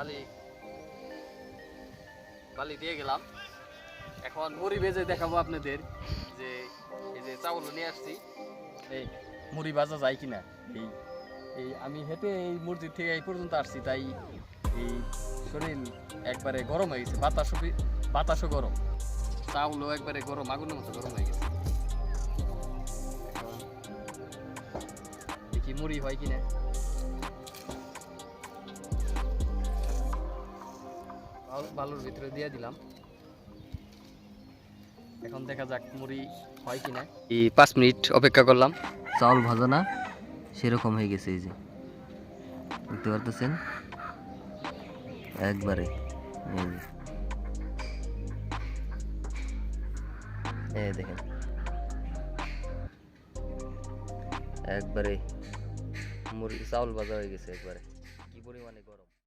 বালি বালি দিয়ে গেলাম। এখন মুড়ি ভেজে দেখাবো আপনাদের যে এই যে চাউল নিয়ে আসছি। এই মুড়ি ভাজা যায় কিনা? এই এই আমি হেঁটে এই মসজিদ থেকে এই পর্যন্ত আসছি, তাই এই শরীর একবারে গরম হয়ে গেছে, বাতাসও বাতাসও গরম। চাউলও একবারে গরম, আগুনের মতো গরম হয়ে গেছে। দেখি মুড়ি হয় কিনা। বালুর ভিতরে দিয়ে দিলাম। এখন দেখা যাক মুড়ি হয় কিনা। এই পাঁচ মিনিট অপেক্ষা করলাম। চাউল ভাজা না সেরকম হয়ে গেছে এই যে। দেখতে পারতেছেন? একবারে এই দেখেন। একবারে মুরগি চাউল ভাজা হয়ে গেছে একবারে। কি পরিমাণে গরম?